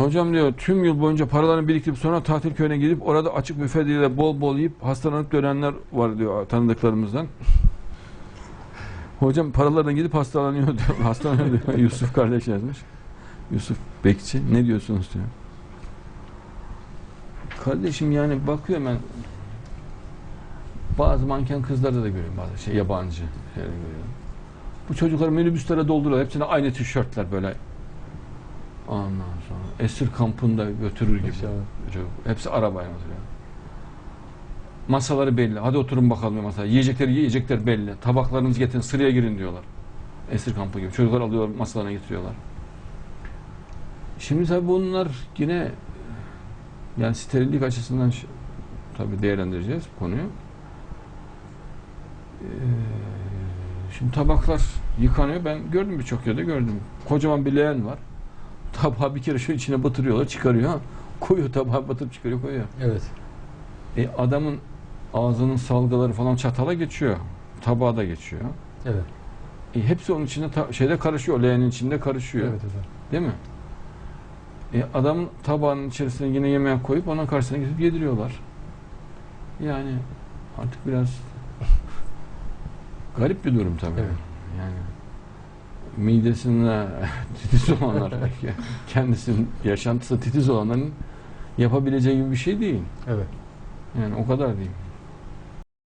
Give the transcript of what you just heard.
Hocam diyor tüm yıl boyunca paralarını biriktirip sonra tatil köyüne gidip orada açık büfe ile bol bol yiyip hastalanıp dönenler var diyor tanıdıklarımızdan. Hocam paralarına gidip hastalanıyor diyor. Hastalanıyor diyor. Yusuf kardeş yazmış. Yusuf Bekçi ne diyorsunuz diyor. Kardeşim yani bakıyorum ben bazı manken kızlarda da görüyorum bazı şey yabancı şeyleri görüyorum. Bu çocukları minibüslere dolduruyorlar. Hepsine aynı tişörtler böyle. Sonra esir kampında götürür gibi. İnşallah. Hepsi arabaya mesela. Masaları belli. Hadi oturun bakalım ya masaya. Yiyecekleri yiyecekler belli. Tabaklarınızı getirin sıraya girin diyorlar. Esir kampı gibi. Çocuklar alıyorlar masalarına getiriyorlar. Şimdi tabii bunlar yine yani sterillik açısından tabii değerlendireceğiz bu konuyu. Ee, şimdi tabaklar yıkanıyor. Ben gördüm birçok yerde gördüm. Kocaman bir leğen var. Tabağı bir kere şu içine batırıyorlar, çıkarıyor. Koyuyor tabağa batırıp çıkarıyor, koyuyor. Evet. E adamın ağzının salgıları falan çatala geçiyor. Tabağa da geçiyor. Evet. E hepsi onun içinde şeyde karışıyor. Leğenin içinde karışıyor. Evet hocam. Değil mi? E adam tabağının içerisine yine yemeğe koyup onun karşısına gidip yediriyorlar. Yani artık biraz garip bir durum tabii. Evet. Yani midesinde titiz olanlar, kendisinin yaşantısı titiz olanların yapabileceği gibi bir şey değil. Evet. Yani o kadar diyeyim.